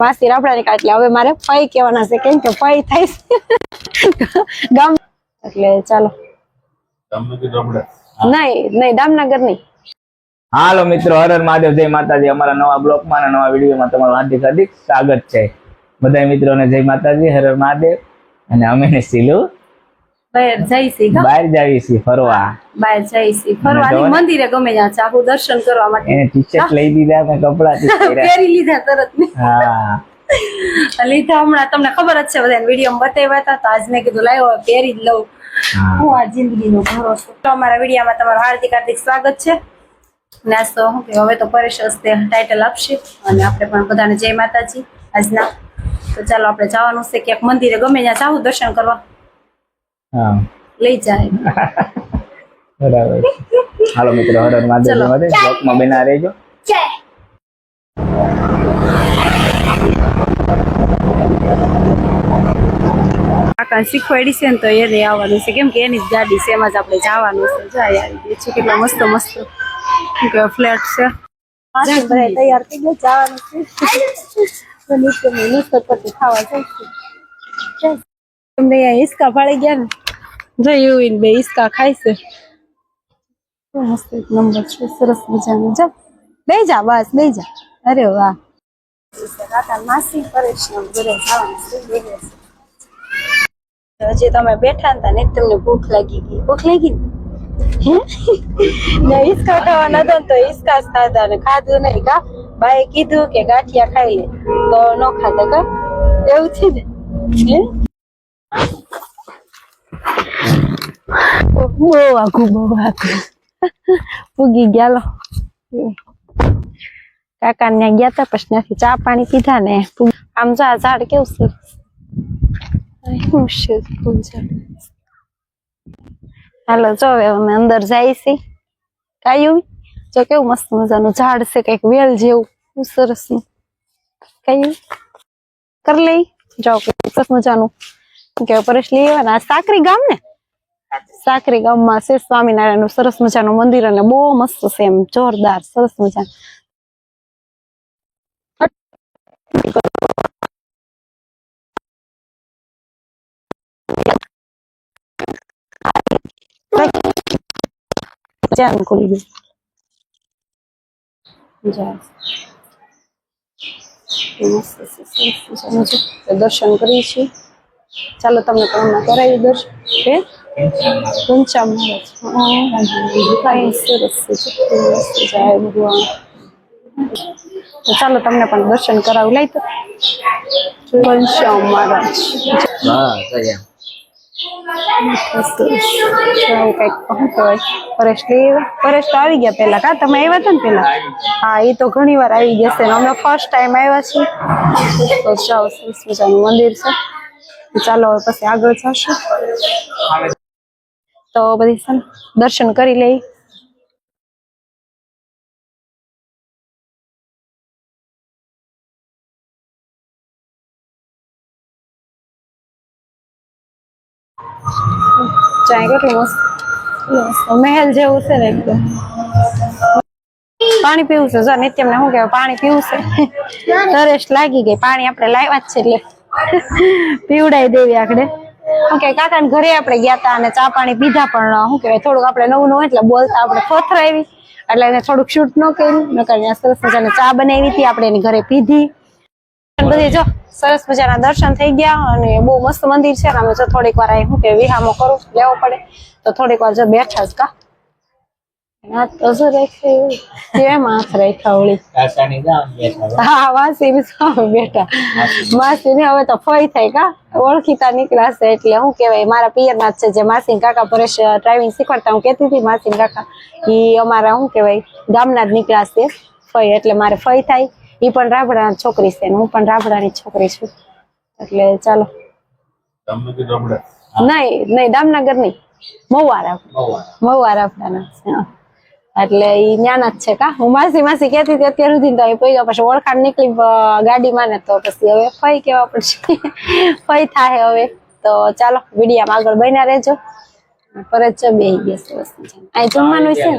માસી રાફડાની કાટલે. હવે મારે ફઈ કહેવાના છે. કેમ કે ફઈ થાય ગામ એટલે ચાલો. નહીં નહીં દામનગર નહીં હાલો મિત્રો હર હર મહાદેવ જય માતાજી. અમારા નવા બ્લોગમાં અને નવા વિડીયોમાં તમારું હાર્દિક હાર્દિક સ્વાગત છે. બધા મિત્રોને જય માતાજી હર હર મહાદેવ અને અમે ને સીલું બહાર જઈશી બહાર છીએ ફરવા. બહાર જઈશી ફરવાની અને મંદિરે ગમે ત્યાં આખું દર્શન કરવા માટે. એને ટી શર્ટ લઈ દીધા મેં કપડા પહેરી લીધા તરત ને. હા. લીધા. હમણાં તમને ખબર જ છે બધા વીડિયો બતાવ્યા હતા તો આજ મેં કીધું લાવ્યો પહેરી જ લઉં. હું. આ જિંદગીનો ભરોસો તો અમારા વિડીયામાં તમારું હાર્દિક હાર્દિક સ્વાગત છે. નાસ્તો શું કે હવે તો પરેશ હસ્તે ટાઇટલ આપશે. અને આપણે પણ બધાને જય માતાજી. આજના. તો ચાલો આપણે જવાનું છે ક્યાંક મંદિરે ગમે ત્યાં જાવું દર્શન કરવા. હા. લઈ જાય. બરાબર. હાલો મિત્રો હર હર મહાદેવ ચલો. માટે બ્લોગમાં રહેજો. કાકા શીખવાડી છે ને તો એને આવવાનું છે. કેમ કે એની જ ગાડી છે એમાં જ આપણે જવાનું છે. જાય આવી છે કેટલો મસ્ત મસ્ત ફ્લેટ છે. તૈયાર થઈ ગયો જવાનું છે. નીચે નીચે પછી ખાવા જઈશું. તમને અહીંયા હિસકા ભાળી ગયા ને? જોયું બે ઈસકા ખાય છે. મસ્ત એક નંબર છે સરસ મજાનું. જા બે જા બસ બે જા. અરે વાહ. માસી પરેશ ઘરે જવાનું છે હજી તમે બેઠા હતા ને તમને ભૂખ લાગી ગઈ. ભૂખ લાગી ને? ને ખાવાના ખાવા ને તો હિસકા જ ખાધા ને ખાધું નહીં કા? બાએ કીધું કે ગાંઠિયા ખાઈ લે. તો ન ખાધા કા? એવું છે ને? બહુ આખું બહુ આઘું પૂગી ગયા લો કાકા ને ગયા તા પછી ત્યાંથી ચા પાણી પીધા ને આમ જો આ ઝાડ કેવું છે હાલો જો અમે અંદર જાય છે કાયું જો કેવું મસ્ત મજાનું ઝાડ છે કંઈક વેલ જેવું શું સરસ કયું કર લઈ જાઓ સરસ મજાનું કે પરેશ લઈ આવ્યા આ સાકરી ગામ ને સાકરી ગામમાં છે સ્વામિનારાયણનું સરસ મજાનું મંદિર અને બહુ મસ્ત છે એમ જોરદાર સરસ મજાનું. જ્યાં ખુલી ગયું. દર્શન કરીએ છીએ. ચાલો તમને પણ કરાવી દર્શન હા, સરસ જાય ભગવાન ચાલો તમને પણ દર્શન કરાવું લઈ તો ઘનશ્યામ મહારાજ પરેશ પરેશ તો આવી ગયા પેલા કા તમે આવ્યા હતા ને પેલા હા એ તો ઘણી વાર આવી ગયા છે અમે ફર્સ્ટ ટાઈમ આવ્યા છીએ તો જાઓ સરસ મજાનું મંદિર છે ચાલો હવે પછી આગળ જશું તો બધી દર્શન કરી લઈ. ચાય. મહેલ જેવું છે ને એકદમ. પાણી પીવું છે. જો નિત્યમ ને શું કહેવાય? પાણી પીવું છે. તરસ લાગી ગઈ. પાણી આપણે લાવ્યા જ છે એટલે. પીવડાવી દેવી આપણે શું કે કાકા ને ઘરે આપણે ગયા હતા અને ચા પાણી પીધા પણ શું કહેવાય, થોડુંક આપણે નવું નવું એટલે બોલતા આપણે થોથરાવી એટલે એને થોડુંક શૂટ ન કર્યું. નકર સરસ મજાની ચા બનાવી હતી, આપણે એની ઘરે પીધી. બધી જો, સરસ મજાના દર્શન થઈ ગયા અને બહુ મસ્ત મંદિર છે. અને અમે જો થોડીક વાર અહીં, શું કે વિહામો કરું લેવો પડે. તો થોડીક વાર જો બેઠા જ કા. ઓળખીતા નીકળાશે એટલે હું કેવાય મારા પિયર ના જ છે જે માસી કાકા પરેશ ડ્રાઇવિંગ શીખવાડતા હું કેતી હતી માસી કાકા ઈ અમારા શું કેવાય ગામના જ નીકળાશે ફઈ એટલે મારે ફઈ થાય. ઈ પણ રાબડા છોકરી છે હું પણ રાબડાની છોકરી છું. એટલે ચાલો. નહીં નહીં દામનગર નહીં મહુવા રાબડા. મહુવા. રાબડાના. એટલે ઈ જ્ઞાન જ છે કા? હું માસી માસી કહેતી હતી અત્યાર સુધી તો અહીં પૈગા પછી ઓળખાણ નીકળી ગાડીમાં ને તો પછી હવે ફઈ કેવા પડશે. ફઈ થાય હવે. તો ચાલો વિડીયામાં આગળ બન્યા રહેજો. છે બે ગયા સરસ અહીં જમવાનું છે?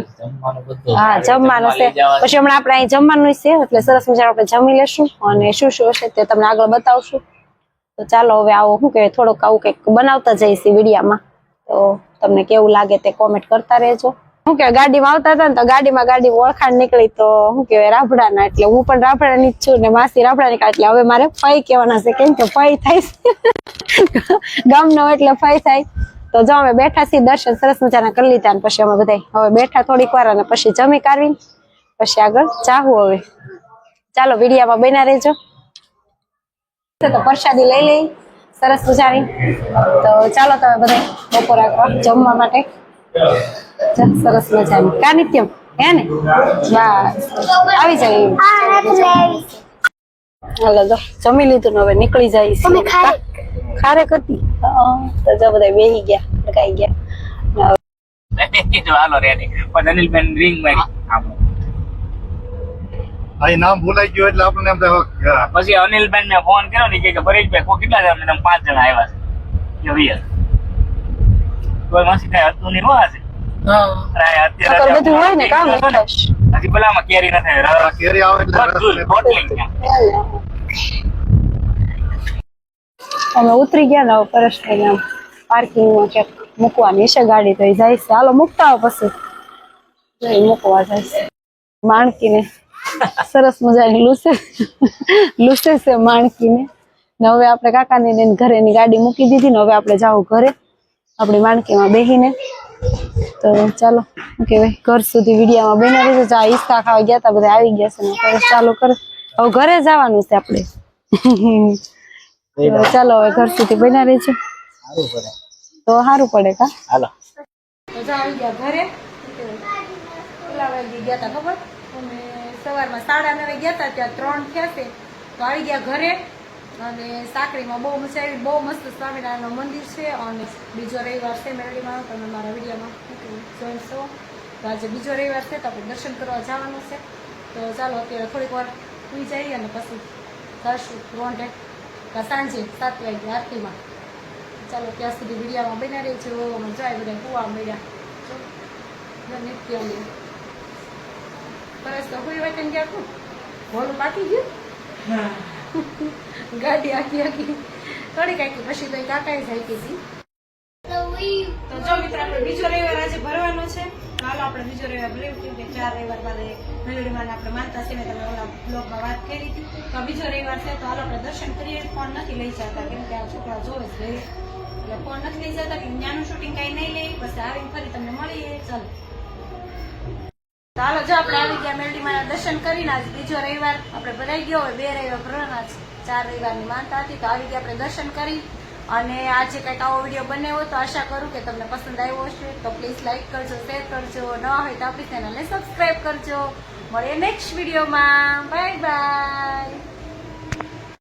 હા જમવાનું છે. પછી હમણાં આપણે અહીં જમવાનું છે એટલે સરસ મજાનું આપણે જમી લેશું. અને શું શું હશે તે તમને આગળ બતાવશું. તો ચાલો હવે આવો શું કહેવાય થોડુંક આવું કંઈક બનાવતા જઈશું વિડીયામાં. તો તમને કેવું લાગે તે કોમેન્ટ કરતા રહેજો. શું ગાડી ગાડીમાં આવતા હતા ને તો ગાડીમાં ગાડી ઓળખાણ નીકળી તો શું કહેવાય રાભડાના એટલે હું પણ રાભડાની જ છું ને માસી રાભડાની કા એટલે હવે મારે ફઈ કહેવાના છે. કેમ કે ફઈ થાય ગામનો એટલે ફઈ થાય. તો જો અમે બેઠા છીએ દર્શન સરસ મજાના કરી લીધા ને પછી અમે બધા હવે બેઠા થોડીક વાર અને પછી જમી કાઢવી પછી આગળ જાહું હવે. ચાલો વિડીયામાં બન્યા રહેજો. તો પ્રસાદી લઈ લઈ. સરસ મજાની. તો ચાલો તમે બધા બપોર જમવા માટે. સરસ મજાની. કા નિત્યમ હે ને? આવી જાય હાલો જો. જમી લીધું ને હવે નીકળી જાય છે. ખારે કરતી? તો જો બધા બેહી ગયા લગાઈ ગયા. તો હાલો રેડી પણ અનિલબેન રિંગ મારી. અહીં નામ ભૂલાઈ ગયું એટલે આપણને એમ થાય પછી અનિલબેન ને ફોન કર્યો ને કે પરેશભાઈ કોઈ કેટલા જણા તમે પાંચ જણા આવ્યા છે. કે વીસ. કોઈ માસી કઈ હતું નહીં અરે અત્યારે બધું હોય ને કામ હજી પેલામાં કેરી નથી આ કેરી આવે એટલે બધું જ, રસ bottling છે. અમે ઉતરી ગયા ને હવે પરસ આમ પાર્કિંગમાં ક્યાંક મૂકવાની છે ગાડી તો એ જાય છે. હાલો મૂકતા આવો પછી. મૂકવા જાય છે. માણકીને. સરસ મજાની લૂસે. લૂસે છે માણકીને. ને હવે આપણે કાકાની ને એની ઘરેની ગાડી મૂકી દીધી ને હવે આપણે જાવ ઘરે. આપણી માણકીમાં બેહીને. તો ચાલો કે ઘર સુધી વિડીયામાં બની રહેજો. જા ઈસ્તા ખાવા ગયા હતા બધા આવી ગયા છે ને ચાલુ કરે. હવે ઘરે જવાનું છે આપણે. ચાલો હવે ઘર સુધી બની છે તો સારું પડે કા? હાલો. આવી ગયા ઘરે. ગયા હતા ખબર? સવારમાં સાડા નવે ગયા હતા ત્યાં ત્રણ થયા છે. તો આવી ગયા ઘરે. અને સાંકળીમાં બહુ મજા આવી. બહુ મસ્ત સ્વામિનારાયણનું મંદિર છે અને બીજો રવિવાર છે મેરડીમાં. તમે મારા વિડીયોમાં જોઈશો? તો આજે બીજો રવિવાર છે તો આપણે દર્શન કરવા જવાનું છે. તો ચાલો અત્યારે થોડીક વાર સુઈ જઈએ અને પછી જઈશું રોંઢે. સાંજે સાત વાગે આરતીમાં. ચાલો ત્યાં સુધી વિડીયામાં બન્યા રહી છે અમે જાય બધા કુવા મળ્યા. નિત્ય. પરસ તો કોઈ વાતે ગયા ભોલું પાકી ગયું? ગાડી આખી આખી થોડી કાંઈક પછી તો કાકાએ જ હાંકી હતી. તો માનતા છે મેં તમે ઓલા બ્લોગમાં વાત કરી. હતી તો બીજો રવિવાર છે, તો હાલો આપણે દર્શન કરીએ. ફોન નથી લઈ જતા, કેમ આ છોકરા જોવે છે એટલે નથી લઈ જતા કે શૂટિંગ કાંઈ નહીં લઈ. પછી આવીને ફરી તમને મળીએ. ચાલો. હાલો, જો આપણે આવી ગયા મેલડીમાં દર્શન કરીને, આજે બીજો રવિવાર આપણે ભરાઈ ગયો હોય, બે રવિવાર ભરવાના છે, ચાર રવિવારની માનતા હતી, તો આવી ગયા આપણે દર્શન કરી અને આજે કંઈક આવો વીડિયો બનાવ્યો તો આશા કરું કે તમને પસંદ આવ્યો હશે. તો પ્લીઝ લાઇક કરજો શેર કરજો, ન હોય તો આપણી ચેનલને સબસ્ક્રાઈબ કરજો. મળીએ નેક્સ્ટ વિડીયોમાં. Bye bye